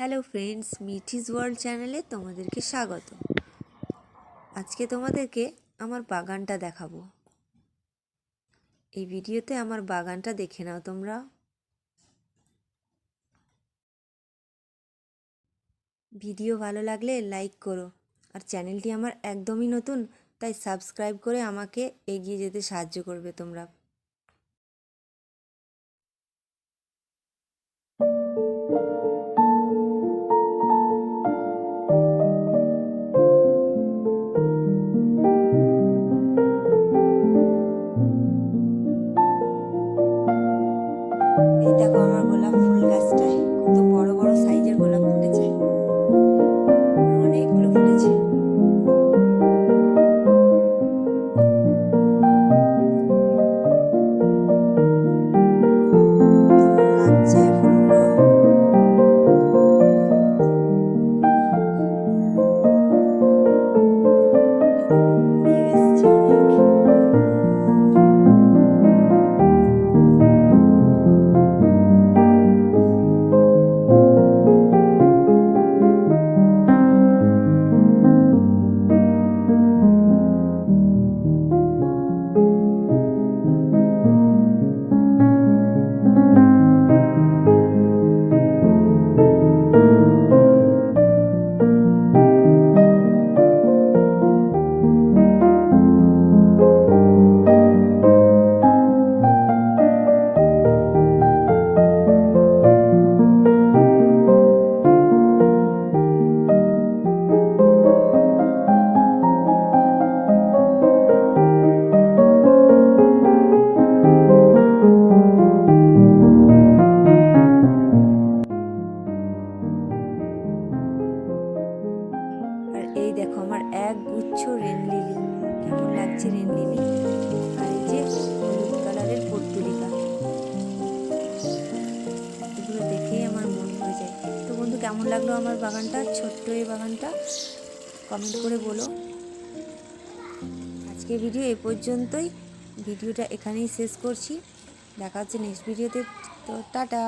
Hello friends মিঠিস world চ্যানেলে তোমাদেরকে স্বাগত। আজকে তোমাদেরকে আমার বাগানটা দেখাবো। এই ভিডিওতে আমার বাগানটা দেখে নাও তোমরা। ভিডিও ভালো লাগলে লাইক করো। আর চ্যানেলটি আমার একদমই নতুন, তাই সাবস্ক্রাইব করে আমাকে এগিয়ে যেতে সাহায্য করবে তোমরা। অনেকগুলো দেখো, আমার এক গুচ্ছ রেন লিলি। কেমন লাগছে রেন লিলি? আর এই যে হলুদ কালারের পর্তুলিকা এগুলো দেখেই আমার মন হয়ে যায়। তো বন্ধু, কেমন লাগল আমার বাগানটা? ছোট্ট এই বাগানটা? কমেন্ট করে বলো। আজকে ভিডিও এ পর্যন্তই। ভিডিওটা এখানেই শেষ করছি। দেখা হচ্ছে নেক্সট ভিডিওতে তো টাটা।